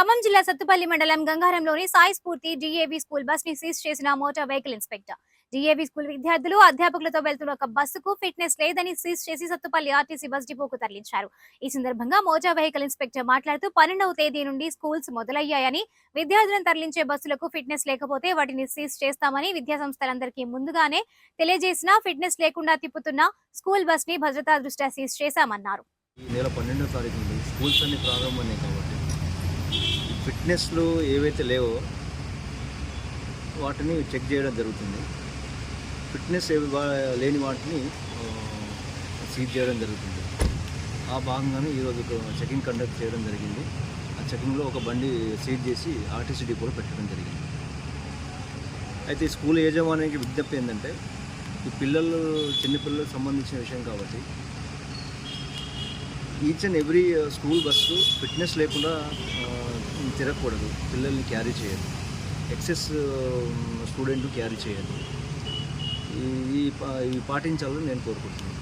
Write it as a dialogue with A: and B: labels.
A: ఖమ్మం జిల్లా సత్తుపల్లి మండలం గంగారంలోని సాయి స్ఫూర్తి డిఏవి స్కూల్ బస్ని సీజ్ చేసిన motor vehicle inspector. DAV school విద్యార్థులు అధ్యాపకులతో వెళ్తున్న ఒక బస్సుకు ఫిట్నెస్ లేదని సీజ్ చేసి సత్తుపల్లి ఆర్టీసీ బస్ డిపోకు తరలించారు. ఈ సందర్భంగా మోటార్ వెహికల్ ఇన్స్పెక్టర్ మాట్లాడుతూ పన్నెండవ తేదీ నుండి స్కూల్స్ మొదలయ్యాయని విద్యార్థులను తరలించే బస్సులకు ఫిట్నెస్ లేకపోతే వాటిని సీజ్ చేస్తామని విద్యా సంస్థలందరికీ ముందుగానే తెలియజేసినా ఫిట్నెస్ లేకుండా తిప్పుతున్న స్కూల్ బస్ని భద్రతా దృష్ట్యా సీజ్ చేశామన్నారు.
B: ఈ నెల పన్నెండో తారీఖు నుండి స్కూల్స్ అన్ని ప్రారంభమైనాయి కాబట్టి ఫిట్నెస్లు ఏవైతే లేవో వాటిని చెక్ చేయడం జరుగుతుంది. ఫిట్నెస్ ఏవి లేని వాటిని సీజ్ చేయడం జరుగుతుంది. ఆ భాగంగానే ఈరోజు చెకింగ్ కండక్ట్ చేయడం జరిగింది. ఆ చెకింగ్లో ఒక బండి సీజ్ చేసి ఆర్టీసీ డిపోలో పెట్టడం జరిగింది. అయితే ఈ స్కూల్ యజమానికి విజ్ఞప్తి ఏంటంటే ఈ పిల్లలు చిన్నపిల్లలకు సంబంధించిన విషయం కాబట్టి each and every school bus fitness లేకుండా తిరగకూడదు. పిల్లల్ని క్యారీ చేయదు ఎక్సెస్ స్టూడెంట్ క్యారీ చేయదు ఈ ఈ పా- ఇవి పాటించాలని నేను కోరుకుంటున్నాను.